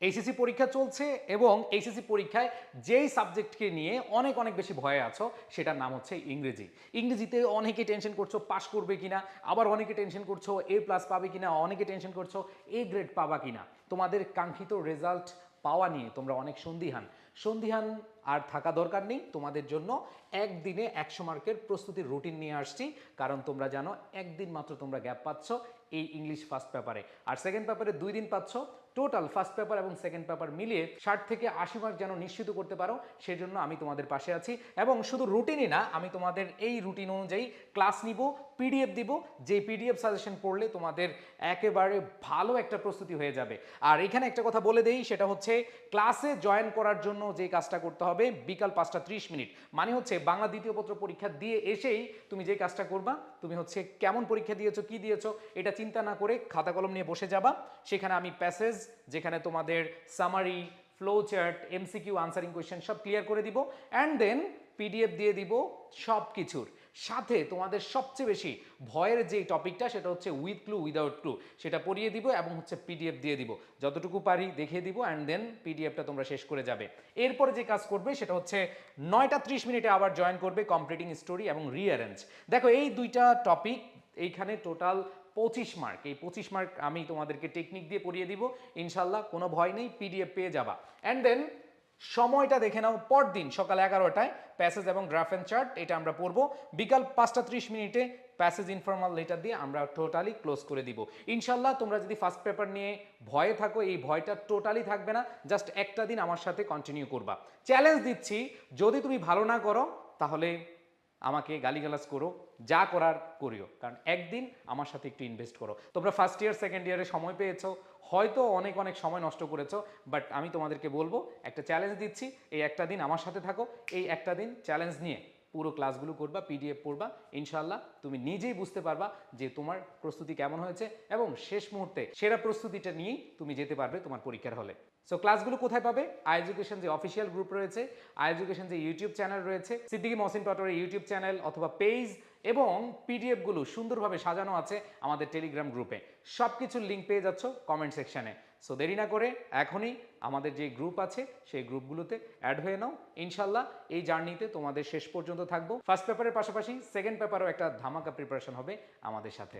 HSC পরীক্ষা চলছে এবং এইচএসসি পরীক্ষায় যেই সাবজেক্টকে নিয়ে অনেক অনেক বেশি ভয়ে আছো, সেটার নাম হচ্ছে ইংরেজি। ইংরেজিতে অনেকে টেনশন করছ পাশ করবে কিনা, আবার অনেকে টেনশন করছ এ প্লাস পাবে কিনা, অনেকে টেনশন করছ এ গ্রেড পাবা কিনা। তোমাদের কাঙ্ক্ষিত রেজাল্ট পাওয়া নিয়ে তোমরা অনেক সন্দিহান। সন্দিহান আর থাকা দরকার নেই। তোমাদের জন্য একদিনে একশো মার্কের প্রস্তুতির রুটিন নিয়ে আসছি। কারণ তোমরা জানো, একদিন মাত্র তোমরা গ্যাপ পাচ্ছ এই ইংলিশ ফার্স্ট পেপারে আর সেকেন্ড পেপারে দুই দিন পাচ্ছ। টোটাল ফার্স্ট পেপার এবং সেকেন্ড পেপার মিলিয়ে ষাট থেকে আশি মার্ক যেন নিশ্চিত করতে পারো, সেজন্য আমি তোমাদের পাশে আছি। এবং শুধু রুটিনই না, আমি তোমাদের এই রুটিন অনুযায়ী ক্লাস নিব পিডিএফ দিব। যে পিডিএফ সাজেশন পড়লে তোমাদের একেবারে ভালো একটা প্রস্তুতি হয়ে যাবে। আর এখানে একটা কথা বলে দেই, সেটা হচ্ছে ক্লাসে জয়েন করার জন্য যে কাজটা করতে হবে বিকাল পাঁচটা ত্রিশ মিনিট। মানে হচ্ছে বাংলা দ্বিতীয় পত্র পরীক্ষা দিয়ে এসেই তুমি যে কাজটা করবা, তুমি হচ্ছে কেমন পরীক্ষা দিয়েছ, কি দিয়েছ, এটা চিন্তা না করে খাতা কলম নিয়ে বসে যাবা। সেখানে আমি প্যাসেজ যেখানে তোমাদের summary flow chart MCQ answering question সব ক্লিয়ার করে দিব। অ্যান্ড দেন পিডিএফ দিয়ে দিব সব কিছুর সাথে তোমাদের সবচেয়ে বেশি ভয়ের যে টপিকটা সেটা হচ্ছে উইথ ক্লু উইদাউট ক্লু সেটা পড়িয়ে দিব এবং হচ্ছে পিডিএফ দিয়ে দিব। যতটুকু পারি দেখিয়ে দিব অ্যান্ড দেন পিডিএফটা তোমরা শেষ করে যাবে। এরপরে যে কাজ করবে সেটা হচ্ছে নয়টা ত্রিশ মিনিটে আবার জয়েন করবে কমপ্লিটিং স্টোরি এবং রিঅ্যারেঞ্জ দেখো, এই দুইটা টপিক এইখানে টোটাল পঁচিশ মার্ক এই পঁচিশ মার্ক আমি তোমাদেরকে টেকনিক দিয়ে পড়িয়ে দিব। ইনশাল্লাহ কোনো ভয় নেই পিডিএফ পেয়ে যাবা। অ্যান্ড দেন সময়টা দেখে নাও, পরদিন সকাল এগারোটায় প্যাসেজ এবং গ্রাফ অ্যান্ড চার্ট এটা আমরা পড়ব। বিকাল পাঁচটা ত্রিশ মিনিটে প্যাসেজ ইনফর্মাল লেটার দিয়ে আমরা টোটালি ক্লোজ করে দিব। ইনশাল্লাহ তোমরা যদি ফার্স্ট পেপার নিয়ে ভয়ে থাকো, এই ভয়টা টোটালি থাকবে না। জাস্ট একটা দিন আমার সাথে কন্টিনিউ করবা। চ্যালেঞ্জ দিচ্ছি, যদি তুমি ভালো না করো, তাহলে আমাকে গালিগালাজ করো, যা করার করিও। কারণ একদিন আমার সাথে একটু ইনভেস্ট করো। তোমরা ফার্স্ট ইয়ার সেকেন্ড ইয়ারে সময় পেয়েছ, হয়তো অনেক অনেক সময় নষ্ট করেছ বাট আমি তোমাদেরকে বলব, একটা চ্যালেঞ্জ দিচ্ছি, এই একটা দিন আমার সাথে থাকো, এই একটা দিন চ্যালেঞ্জ নিয়ে। পুরো ক্লাসগুলো করবা পিডিএফ পড়বা ইনশাল্লাহ তুমি নিজেই বুঝতে পারবা যে তোমার প্রস্তুতি কেমন হয়েছে এবং শেষ মুহূর্তে সেরা প্রস্তুতিটা নিয়েই তুমি যেতে পারবে তোমার পরীক্ষার হলে। সো ক্লাসগুলো কোথায় পাবে? আই এডুকেশন যে অফিসিয়াল গ্রুপ রয়েছে আই এডুকেশন যে ইউটিউব চ্যানেল রয়েছে সিদ্দিকি মহসিন পাটোয়ারের ইউটিউব চ্যানেল অথবা পেজ এবং পিডিএফগুলো সুন্দরভাবে সাজানো আছে আমাদের টেলিগ্রাম গ্রুপে সব কিছুর লিঙ্ক পেয়ে যাচ্ছ কমেন্ট সেকশানে সো দেরি না করে এখনই আমাদের যে গ্রুপ আছে, সেই গ্রুপগুলোতে অ্যাড হয়ে নাও। ইনশাল্লাহ এই জার্নিতে তোমাদের শেষ পর্যন্ত থাকব। ফার্স্ট পেপারের পাশাপাশি সেকেন্ড পেপারও একটা ধামাকা প্রিপারেশন হবে আমাদের সাথে।